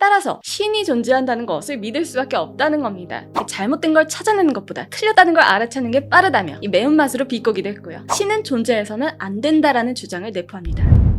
따라서 신이 존재한다는 것을 믿을 수밖에 없다는 겁니다. 이 잘못된 걸 찾아내는 것보다 틀렸다는 걸 알아차는 게 빠르다며 이 매운맛으로 비꼬기도 했고요. 신은 존재해서는 안 된다라는 주장을 내포합니다.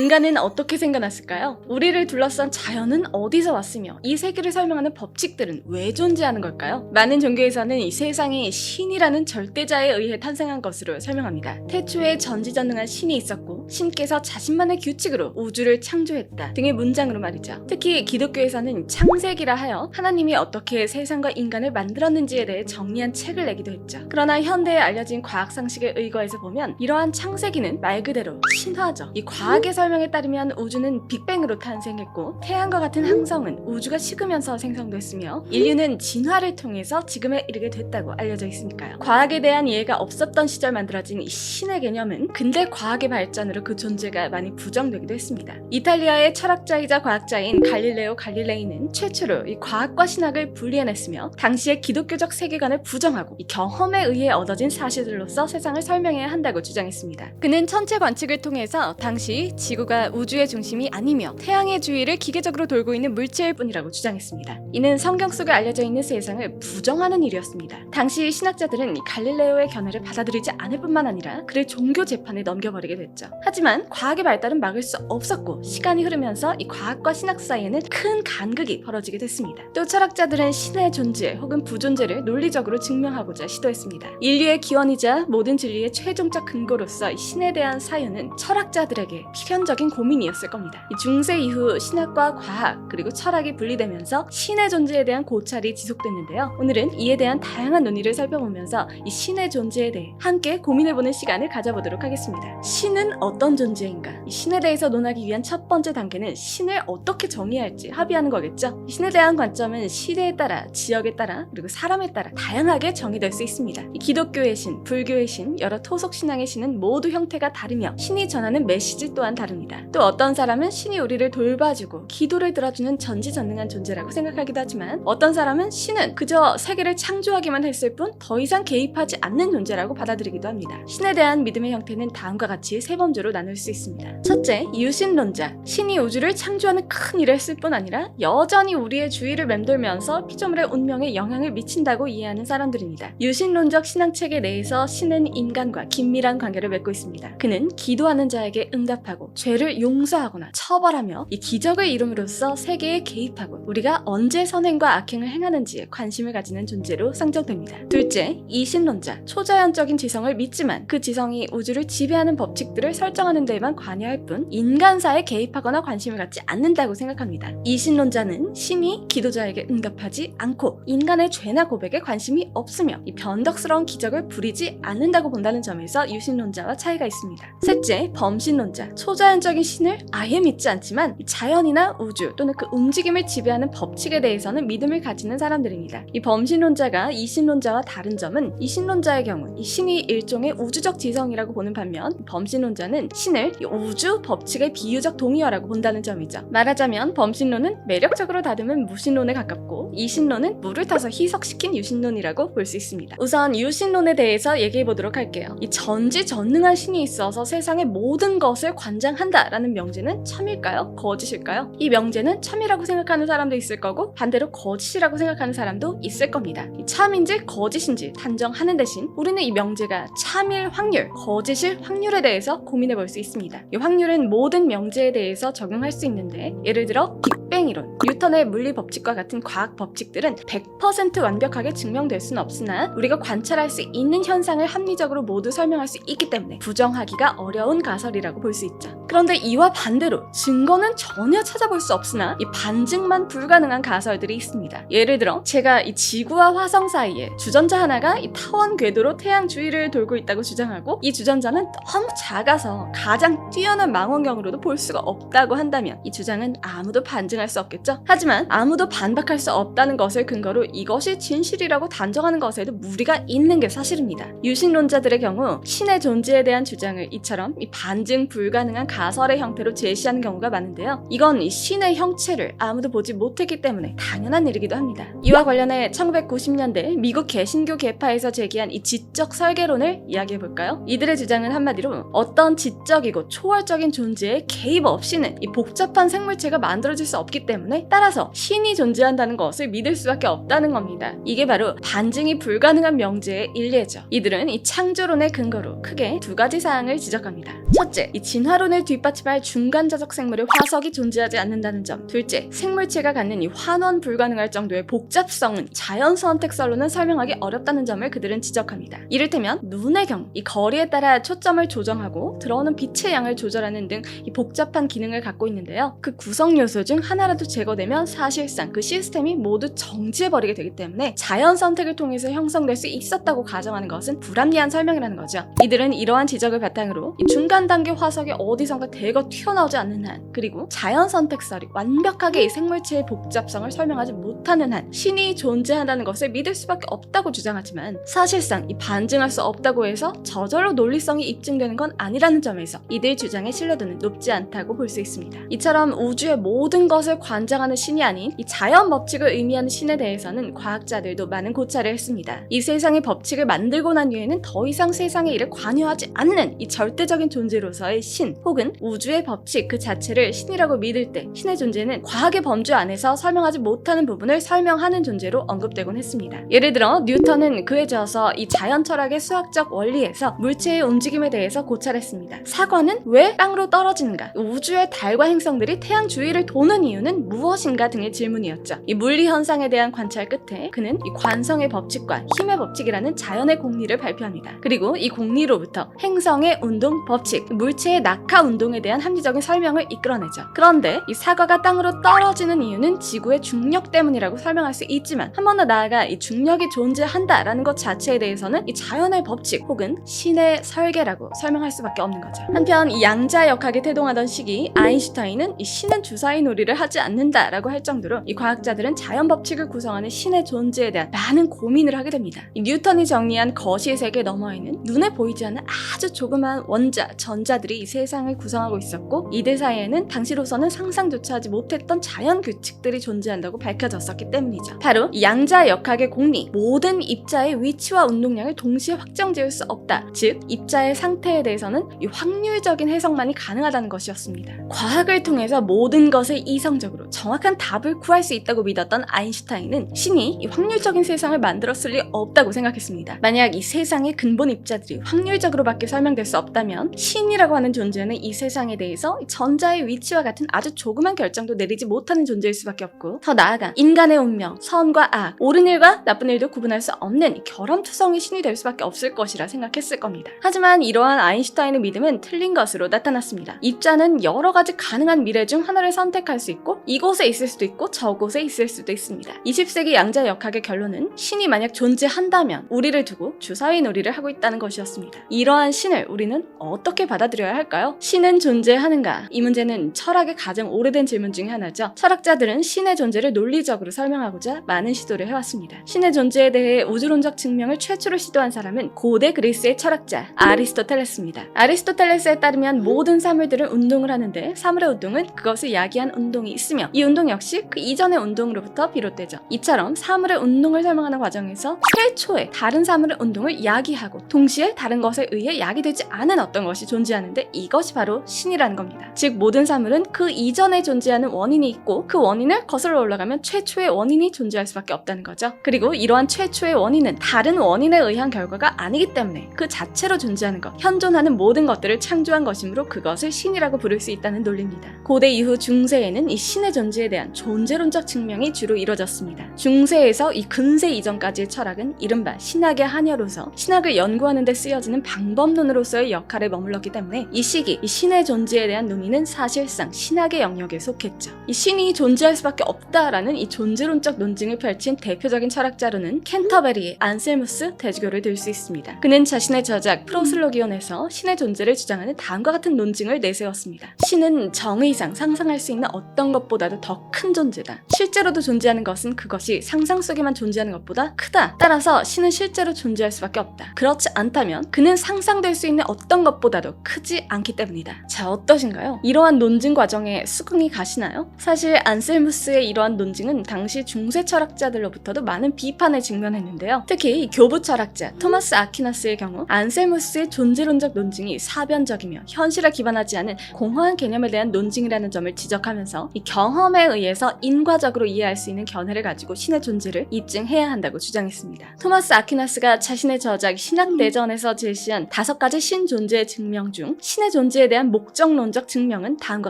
인간은 어떻게 생겨났을까요? 우리를 둘러싼 자연은 어디서 왔으며 이 세계를 설명하는 법칙들은 왜 존재하는 걸까요? 많은 종교에서는 이 세상이 신이라는 절대자에 의해 탄생한 것으로 설명합니다. 태초에 전지전능한 신이 있었고 신께서 자신만의 규칙으로 우주를 창조했다 등의 문장으로 말이죠. 특히 기독교에서는 창세기라 하여 하나님이 어떻게 세상과 인간을 만들었는지에 대해 정리한 책을 내기도 했죠. 그러나 현대에 알려진 과학 상식에 의거해서 보면 이러한 창세기는 말 그대로 신화죠. 이 과학의 설 명에 따르면 우주는 빅뱅으로 탄생했고 태양과 같은 항성은 우주가 식으면서 생성됐으며 인류는 진화를 통해서 지금에 이르게 됐다고 알려져 있으니까요. 과학에 대한 이해가 없었던 시절 만들어진 이 신의 개념은 근대 과학의 발전으로 그 존재가 많이 부정되기도 했습니다. 이탈리아의 철학자이자 과학자인 갈릴레오 갈릴레이는 최초로 이 과학과 신학을 분리해냈으며 당시의 기독교적 세계관을 부정하고 이 경험에 의해 얻어진 사실들로서 세상을 설명해야 한다고 주장했습니다. 그는 천체 관측을 통해서 당시 지구 가 우주의 중심이 아니며 태양의 주위를 기계적으로 돌고 있는 물체일 뿐이라고 주장했습니다. 이는 성경 속에 알려져 있는 세상을 부정하는 일이었습니다. 당시 신학자들은 이 갈릴레오의 견해를 받아들이지 않을 뿐만 아니라 그를 종교 재판에 넘겨버리게 됐죠. 하지만 과학의 발달은 막을 수 없었고 시간이 흐르면서 이 과학과 신학 사이에는 큰 간극이 벌어지게 됐습니다. 또 철학자들은 신의 존재 혹은 부존재를 논리적으로 증명하고자 시도했습니다. 인류의 기원이자 모든 진리의 최종적 근거로서 이 신에 대한 사유는 철학자들에게 필연적 인 고민이었을 겁니다. 이 중세 이후 신학과 과학 그리고 철학이 분리되면서 신의 존재에 대한 고찰이 지속됐는데요. 오늘은 이에 대한 다양한 논의를 살펴보면서 이 신의 존재에 대해 함께 고민해보는 시간을 가져보도록 하겠습니다. 신은 어떤 존재인가? 이 신에 대해서 논하기 위한 첫 번째 단계는 신을 어떻게 정의할지 합의하는 거겠죠. 이 신에 대한 관점은 시대에 따라, 지역에 따라, 그리고 사람에 따라 다양하게 정의될 수 있습니다. 이 기독교의 신, 불교의 신, 여러 토속 신앙의 신은 모두 형태가 다르며 신이 전하는 메시지 또한 다릅니다. 또 어떤 사람은 신이 우리를 돌봐주고 기도를 들어주는 전지전능한 존재라고 생각하기도 하지만 어떤 사람은 신은 그저 세계를 창조하기만 했을 뿐 더 이상 개입하지 않는 존재라고 받아들이기도 합니다. 신에 대한 믿음의 형태는 다음과 같이 세 범주로 나눌 수 있습니다. 첫째, 유신론자. 신이 우주를 창조하는 큰 일을 했을 뿐 아니라 여전히 우리의 주위를 맴돌면서 피조물의 운명에 영향을 미친다고 이해하는 사람들입니다. 유신론적 신앙체계 내에서 신은 인간과 긴밀한 관계를 맺고 있습니다. 그는 기도하는 자에게 응답하고 죄를 용서하거나 처벌하며 이 기적을 이룸으로써 세계에 개입하고 우리가 언제 선행과 악행을 행하는지에 관심을 가지는 존재로 상정됩니다. 둘째, 이신론자. 초자연적인 지성을 믿지만 그 지성이 우주를 지배하는 법칙들을 설정하는 데에만 관여할 뿐 인간사에 개입하거나 관심을 갖지 않는다고 생각합니다. 이신론자는 신이 기도자에게 응답하지 않고 인간의 죄나 고백에 관심이 없으며 이 변덕스러운 기적을 부리지 않는다고 본다는 점에서 유신론자와 차이가 있습니다. 셋째, 범신론자. 초자연 적인 신을 아예 믿지 않지만 이 자연이나 우주 또는 그 움직임을 지배하는 법칙에 대해서는 믿음을 가지는 사람들입니다. 이 범신론자가 이 신론자와 다른 점은 이 신론자의 경우 이 신이 일종의 우주적 지성이라고 보는 반면 범신론자는 신을 이 우주 법칙의 비유적 동의어라고 본다는 점이죠. 말하자면 범신론은 매력적으로 다듬은 무신론에 가깝고 이신론은 물을 타서 희석시킨 유신론이라고 볼 수 있습니다. 우선 유신론에 대해서 얘기해 보도록 할게요. 이 전지전능한 신이 있어서 세상의 모든 것을 관장한 다라는 명제는 참일까요? 거짓일까요? 이 명제는 참이라고 생각하는 사람도 있을 거고 반대로 거짓이라고 생각하는 사람도 있을 겁니다. 이 참인지 거짓인지 단정하는 대신 우리는 이 명제가 참일 확률, 거짓일 확률에 대해서 고민해 볼 수 있습니다. 이 확률은 모든 명제에 대해서 적용할 수 있는데 예를 들어 빅뱅 이론, 뉴턴의 물리 법칙과 같은 과학 법칙들은 100% 완벽하게 증명될 수는 없으나 우리가 관찰할 수 있는 현상을 합리적으로 모두 설명할 수 있기 때문에 부정하기가 어려운 가설이라고 볼 수 있죠. 그런데 이와 반대로 증거는 전혀 찾아볼 수 없으나 이 반증만 불가능한 가설들이 있습니다. 예를 들어 제가 이 지구와 화성 사이에 주전자 하나가 이 타원 궤도로 태양 주위를 돌고 있다고 주장하고 이 주전자는 너무 작아서 가장 뛰어난 망원경으로도 볼 수가 없다고 한다면 이 주장은 아무도 반증할 수 없겠죠. 하지만 아무도 반박할 수 없다는 것을 근거로 이것이 진실이라고 단정하는 것에도 무리가 있는 게 사실입니다. 유신론자들의 경우 신의 존재에 대한 주장을 이처럼 이 반증 불가능한 가설의 형태로 제시하는 경우가 많은데요. 이건 이 신의 형체를 아무도 보지 못했기 때문에 당연한 일이기도 합니다. 이와 관련해 1990년대 미국 개신교 계파에서 제기한 이 지적 설계론을 이야기해 볼까요? 이들의 주장은 한마디로 어떤 지적이고 초월적인 존재에 개입 없이는 이 복잡한 생물체가 만들어질 수 없기 때문에 따라서 신이 존재한다는 것을 믿을 수밖에 없다는 겁니다. 이게 바로 반증이 불가능한 명제의 일례죠. 이들은 이 창조론의 근거로 크게 두 가지 사항을 지적합니다. 첫째, 이 진화론을 뒷받침할 중간자적 생물의 화석이 존재하지 않는다는 점. 둘째, 생물체가 갖는 이 환원 불가능할 정도의 복잡성은 자연 선택설로는 설명하기 어렵다는 점을 그들은 지적합니다. 이를테면 눈의 경우 이 거리에 따라 초점을 조정하고 들어오는 빛의 양을 조절하는 등 이 복잡한 기능을 갖고 있는데요. 그 구성 요소 중 하나 라도 제거되면 사실상 그 시스템이 모두 정지해버리게 되기 때문에 자연 선택을 통해서 형성될 수 있었다고 가정하는 것은 불합리한 설명이라는 거죠. 이들은 이러한 지적을 바탕으로 이 중간 단계 화석이 어디선가 대거 튀어나오지 않는 한 그리고 자연 선택설이 완벽하게 이 생물체의 복잡성을 설명하지 못하는 한 신이 존재한다는 것을 믿을 수밖에 없다고 주장하지만 사실상 이 반증할 수 없다고 해서 저절로 논리성이 입증되는 건 아니라는 점에서 이들 주장의 신뢰도는 높지 않다고 볼 수 있습니다. 이처럼 우주의 모든 것을 관장하는 신이 아닌 이 자연 법칙을 의미하는 신에 대해서는 과학자들도 많은 고찰을 했습니다. 이 세상의 법칙을 만들고 난 뒤에는 더 이상 세상의 일에 관여하지 않는 이 절대적인 존재로서의 신 혹은 우주의 법칙 그 자체를 신이라고 믿을 때 신의 존재는 과학의 범주 안에서 설명하지 못하는 부분을 설명하는 존재로 언급되곤 했습니다. 예를 들어 뉴턴은 그에 저어서 이 자연 철학의 수학적 원리에서 물체의 움직임에 대해서 고찰했습니다. 사과는 왜 땅으로 떨어지는가? 우주의 달과 행성들이 태양 주위를 도는 이유 는 무엇인가 등의 질문이었죠. 이 물리 현상에 대한 관찰 끝에 그는 이 관성의 법칙과 힘의 법칙이라는 자연의 공리를 발표합니다. 그리고 이 공리로부터 행성의 운동 법칙, 물체의 낙하 운동에 대한 합리적인 설명을 이끌어내죠. 그런데 이 사과가 땅으로 떨어지는 이유는 지구의 중력 때문이라고 설명할 수 있지만 한 번 더 나아가 이 중력이 존재한다라는 것 자체에 대해서는 이 자연의 법칙 혹은 신의 설계라고 설명할 수밖에 없는 거죠. 한편 이 양자 역학에 태동하던 시기 아인슈타인은 이 신은 주사위 놀이를 하지 않는다라고 할 정도로 이 과학자들은 자연 법칙을 구성하는 신의 존재에 대한 많은 고민을 하게 됩니다. 이 뉴턴이 정리한 거시 세계 너머에는 눈에 보이지 않는 아주 조그마한 원자, 전자들이 이 세상을 구성하고 있었고 이들 사이에는 당시로서는 상상조차 하지 못했던 자연 규칙들이 존재한다고 밝혀졌었기 때문이죠. 바로 이 양자 역학의 공리, 모든 입자의 위치와 운동량을 동시에 확정 지을 수 없다. 즉, 입자의 상태에 대해서는 이 확률적인 해석만이 가능하다는 것이었습니다. 과학을 통해서 모든 것을 이성 적으로 정확한 답을 구할 수 있다고 믿었던 아인슈타인은 신이 이 확률적인 세상을 만들었을 리 없다고 생각했습니다. 만약 이 세상의 근본 입자들이 확률적으로밖에 설명될 수 없다면 신이라고 하는 존재는 이 세상에 대해서 전자의 위치와 같은 아주 조그만 결정도 내리지 못하는 존재일 수밖에 없고 더 나아가 인간의 운명, 선과 악, 옳은 일과 나쁜 일도 구분할 수 없는 이 결함투성이 신이 될 수밖에 없을 것이라 생각했을 겁니다. 하지만 이러한 아인슈타인의 믿음은 틀린 것으로 나타났습니다. 입자는 여러 가지 가능한 미래 중 하나를 선택할 수 있고 이곳에 있을 수도 있고 저곳에 있을 수도 있습니다. 20세기 양자 역학의 결론은 신이 만약 존재한다면 우리를 두고 주사위 놀이를 하고 있다는 것이었습니다. 이러한 신을 우리는 어떻게 받아들여야 할까요? 신은 존재하는가? 이 문제는 철학의 가장 오래된 질문 중에 하나죠. 철학자들은 신의 존재를 논리적으로 설명하고자 많은 시도를 해왔습니다. 신의 존재에 대해 우주론적 증명을 최초로 시도한 사람은 고대 그리스의 철학자 아리스토텔레스입니다. 아리스토텔레스에 따르면 모든 사물들은 운동을 하는데 사물의 운동은 그것을 야기한 운동이 있으며 이 운동 역시 그 이전의 운동으로부터 비롯되죠. 이처럼 사물의 운동을 설명하는 과정에서 최초의 다른 사물의 운동을 야기하고 동시에 다른 것에 의해 야기되지 않은 어떤 것이 존재하는데 이것이 바로 신이라는 겁니다. 즉 모든 사물은 그 이전에 존재하는 원인이 있고 그 원인을 거슬러 올라가면 최초의 원인이 존재할 수밖에 없다는 거죠. 그리고 이러한 최초의 원인은 다른 원인에 의한 결과가 아니기 때문에 그 자체로 존재하는 것, 현존하는 모든 것들을 창조한 것이므로 그것을 신이라고 부를 수 있다는 논리입니다. 고대 이후 중세에는 이 신의 존재에 대한 존재론적 증명이 주로 이뤄졌습니다. 중세에서 이 근세 이전까지의 철학은 이른바 신학의 한여로서 신학을 연구하는 데 쓰여지는 방법론으로서의 역할에 머물렀기 때문에 이 시기 이 신의 존재에 대한 논의는 사실상 신학의 영역에 속했죠. 이 신이 존재할 수밖에 없다라는 이 존재론적 논증을 펼친 대표적인 철학자로는 캔터베리의 안셀무스 대주교를 들 수 있습니다. 그는 자신의 저작 프로슬로기온에서 신의 존재를 주장하는 다음과 같은 논증을 내세웠습니다. 신은 정의상 상상할 수 있는 어떤 것 보다도 더 큰 존재다. 실제로도 존재하는 것은 그것이 상상 속에만 존재하는 것보다 크다. 따라서 신은 실제로 존재할 수밖에 없다. 그렇지 않다면 그는 상상될 수 있는 어떤 것보다도 크지 않기 때문이다. 자, 어떠신가요? 이러한 논증 과정에 수긍이 가시나요? 사실 안셀무스의 이러한 논증은 당시 중세 철학자들로부터도 많은 비판을 직면했는데요. 특히 이 교부 철학자 토마스 아퀴나스의 경우 안셀무스의 존재론적 논증이 사변적이며 현실에 기반하지 않은 공허한 개념에 대한 논증이라는 점을 지적하면서 이 경험에 의해서 인과적으로 이해할 수 있는 견해를 가지고 신의 존재를 입증해야 한다고 주장했습니다. 토마스 아퀴나스가 자신의 저작 신학대전에서 제시한 다섯 가지 신 존재의 증명 중 신의 존재에 대한 목적론적 증명은 다음과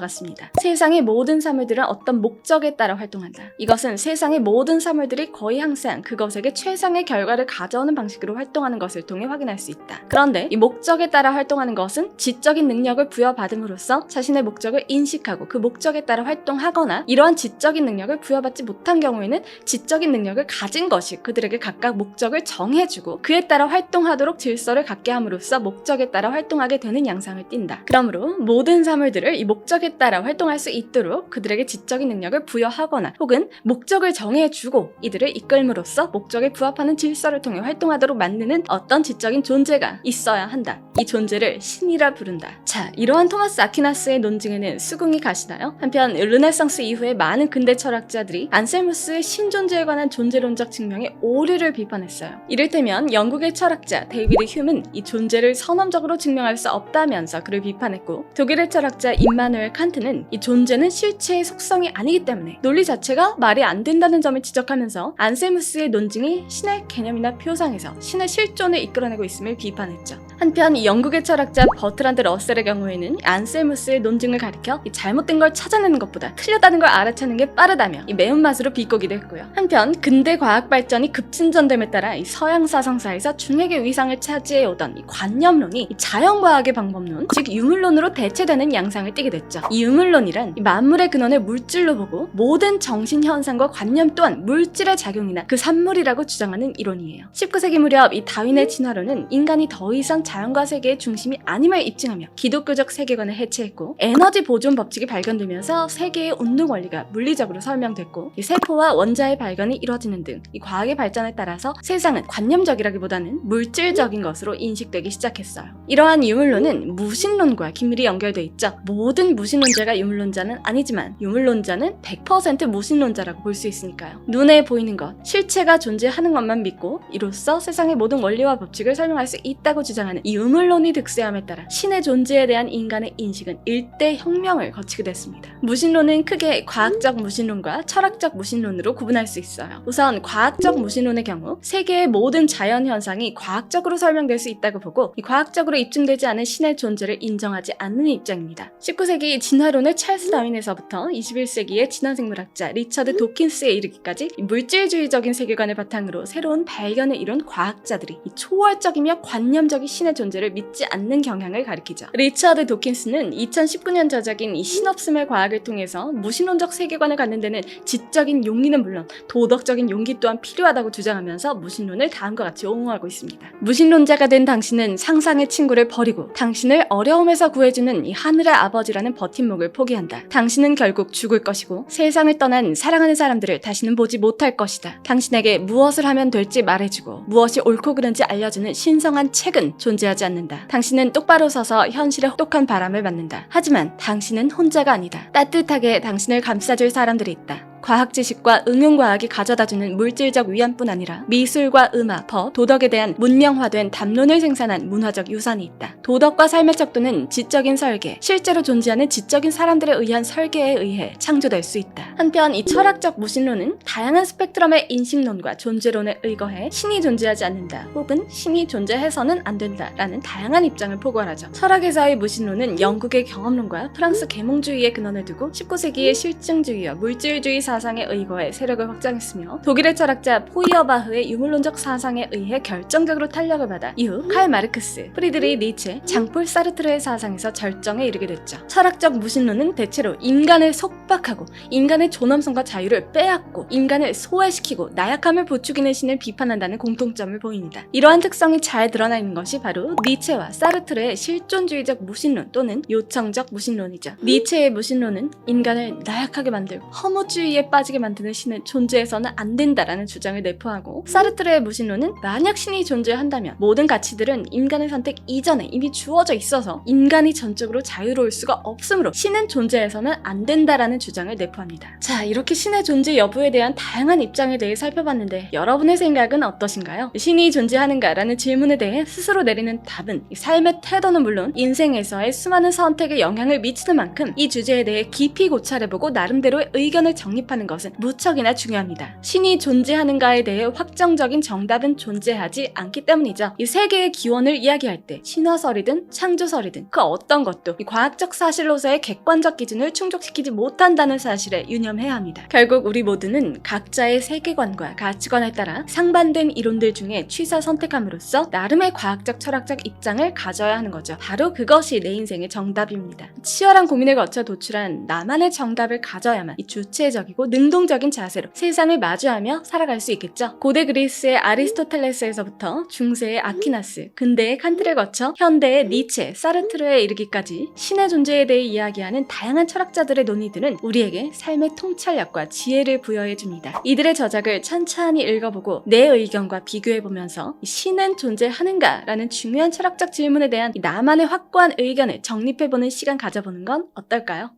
같습니다. 세상의 모든 사물들은 어떤 목적에 따라 활동한다. 이것은 세상의 모든 사물들이 거의 항상 그것에게 최상의 결과를 가져오는 방식으로 활동하는 것을 통해 확인할 수 있다. 그런데 이 목적에 따라 활동하는 것은 지적인 능력을 부여받음으로써 자신의 목적을 인식하고 그 목적에 따라 활동하 거나 이러한 지적인 능력을 부여받지 못한 경우에는 지적인 능력을 가진 것이 그들에게 각각 목적을 정해주고 그에 따라 활동하도록 질서를 갖게 함으로써 목적에 따라 활동하게 되는 양상을 띈다. 그러므로 모든 사물들을 이 목적에 따라 활동할 수 있도록 그들에게 지적인 능력을 부여하거나 혹은 목적을 정해주고 이들을 이끌므로써 목적에 부합하는 질서를 통해 활동하도록 만드는 어떤 지적인 존재가 있어야 한다. 이 존재를 신이라 부른다. 자, 이러한 토마스 아퀴나스의 논증에는 수긍이 가시나요? 한편 르네 상스 이후에 많은 근대 철학자들이 안셀무스의 신존재에 관한 존재론적 증명의 오류를 비판했어요. 이를테면 영국의 철학자 데이비드 휴는 이 존재를 선언적으로 증명할 수 없다면서 그를 비판했고 독일의 철학자 임마누엘 칸트는 이 존재는 실체의 속성이 아니기 때문에 논리 자체가 말이 안 된다는 점을 지적하면서 안셀무스의 논증이 신의 개념이나 표상에서 신의 실존을 이끌어내고 있음을 비판했죠. 한편 이 영국의 철학자 버트란드 러셀의 경우에는 안셀무스의 논증을 가리켜 이 잘못된 걸 찾아내는 것보다 틀렸다는 걸 알아채는 게 빠르다며 이 매운맛으로 비꼬기도 했고요. 한편 근대 과학 발전이 급진전됨에 따라 이 서양 사상사에서 중핵의 위상을 차지해 오던 이 관념론이 이 자연과학의 방법론, 즉 유물론으로 대체되는 양상을 띠게 됐죠. 이 유물론이란 이 만물의 근원을 물질로 보고 모든 정신 현상과 관념 또한 물질의 작용이나 그 산물이라고 주장하는 이론이에요. 19세기 무렵 이 다윈의 진화론은 인간이 더 이상 자연과 세계의 중심이 아님을 입증하며 기독교적 세계관을 해체했고 에너지 보존 법칙이 발견되면서 세계의 운동 원리가 물리적으로 설명됐고 이 세포와 원자의 발견이 이뤄지는 등 이 과학의 발전에 따라서 세상은 관념적이라기보다는 물질적인 것으로 인식되기 시작했어요. 이러한 유물론은 무신론과 긴밀히 연결돼 있죠. 모든 무신론자가 유물론자는 아니지만 유물론자는 100% 무신론자라고 볼 수 있으니까요. 눈에 보이는 것, 실체가 존재하는 것만 믿고 이로써 세상의 모든 원리와 법칙을 설명할 수 있다고 주장하는 이 유물론이 득세함에 따라 신의 존재에 대한 인간의 인식은 일대 혁명을 거치게 됐습니다. 무신론은 크게 과학적 무신론과 철학적 무신론으로 구분할 수 있어요. 우선 과학적 무신론의 경우 세계의 모든 자연 현상이 과학적으로 설명될 수 있다고 보고 이 과학적으로 입증되지 않은 신의 존재를 인정하지 않는 입장입니다. 19세기 진화론의 찰스 다윈에서부터 21세기의 진화생물학자 리처드 도킨스에 이르기까지 이 물질주의적인 세계관을 바탕으로 새로운 발견을 이룬 과학자들이 이 초월적이며 관념적인 신의 존재를 믿지 않는 경향을 가리키죠. 리처드 도킨스는 2019년 저작인 이 신없음의 과학을 통해서 무신론적 세계관을 갖는 데는 지적인 용기는 물론 도덕적인 용기 또한 필요하다고 주장하면서 무신론을 다음과 같이 옹호하고 있습니다. 무신론자가 된 당신은 상상의 친구를 버리고 당신을 어려움에서 구해주는 이 하늘의 아버지라는 버팀목을 포기한다. 당신은 결국 죽을 것이고 세상을 떠난 사랑하는 사람들을 다시는 보지 못할 것이다. 당신에게 무엇을 하면 될지 말해주고 무엇이 옳고 그른지 알려주는 신성한 책은 존재하지 않는다. 당신은 똑바로 서서 현실의 혹독한 바람을 맞는다. 하지만 당신은 혼자가 아니다. 따뜻하게 당신을 감싸줄 사람들이 있다. 과학 지식과 응용 과학이 가져다주는 물질적 위안뿐 아니라 미술과 음악, 법, 도덕에 대한 문명화된 담론을 생산한 문화적 유산이 있다. 도덕과 삶의 척도는 지적인 설계, 실제로 존재하는 지적인 사람들에 의한 설계에 의해 창조될 수 있다. 한편 이 철학적 무신론은 다양한 스펙트럼의 인식론과 존재론에 의거해 신이 존재하지 않는다, 혹은 신이 존재해서는 안 된다라는 다양한 입장을 포괄하죠. 철학에서의 무신론은 영국의 경험론과 프랑스 계몽주의의 근원을 두고 19세기의 실증주의와 물질주의 사상에 의거해 세력을 확장했으며 독일의 철학자 포이어바흐의 유물론적 사상에 의해 결정적으로 탄력을 받아 이후 칼 마르크스, 프리드리 니체, 장폴 사르트르의 사상에서 절정에 이르게 됐죠. 철학적 무신론은 대체로 인간을 속박하고 인간의 존엄성과 자유를 빼앗고 인간을 소외시키고 나약함을 부추기는 신을 비판한다는 공통점을 보입니다. 이러한 특성이 잘 드러나 있는 것이 바로 니체와 사르트르의 실존주의적 무신론 또는 요청적 무신론이죠. 니체의 무신론은 인간을 나약하게 만들고 허무주의에 빠지게 만드는 신은 존재해서는 안 된다라는 주장을 내포하고 사르트르의 무신론은 만약 신이 존재한다면 모든 가치들은 인간의 선택 이전에 이미 주어져 있어서 인간이 전적으로 자유로울 수가 없으므로 신은 존재해서는 안 된다라는 주장을 내포합니다. 자, 이렇게 신의 존재 여부에 대한 다양한 입장에 대해 살펴봤는데 여러분의 생각은 어떠신가요? 신이 존재하는가라는 질문에 대해 스스로 내리는 답은 이 삶의 태도는 물론 인생에서의 수많은 선택에 영향을 미치는 만큼 이 주제에 대해 깊이 고찰해보고 나름대로의 의견을 정립 하는 것은 무척이나 중요합니다. 신이 존재하는가에 대해 확정적인 정답은 존재하지 않기 때문이죠. 이 세계의 기원을 이야기할 때 신화설이든 창조설이든 그 어떤 것도 이 과학적 사실로서의 객관적 기준을 충족시키지 못한다는 사실에 유념해야 합니다. 결국 우리 모두는 각자의 세계관과 가치관에 따라 상반된 이론들 중에 취사 선택함으로써 나름의 과학적 철학적 입장을 가져야 하는 거죠. 바로 그것이 내 인생의 정답입니다. 치열한 고민을 거쳐 도출한 나만의 정답을 가져야만 이 주체적이고 능동적인 자세로 세상을 마주하며 살아갈 수 있겠죠. 고대 그리스의 아리스토텔레스에서부터 중세의 아키나스, 근대의 칸트를 거쳐 현대의 니체, 사르트르에 이르기까지 신의 존재에 대해 이야기하는 다양한 철학자들의 논의들은 우리에게 삶의 통찰력과 지혜를 부여해 줍니다. 이들의 저작을 찬찬히 읽어보고 내 의견과 비교해 보면서 이 신은 존재하는가라는 중요한 철학적 질문에 대한 이 나만의 확고한 의견을 정립해 보는 시간 가져보는 건 어떨까요?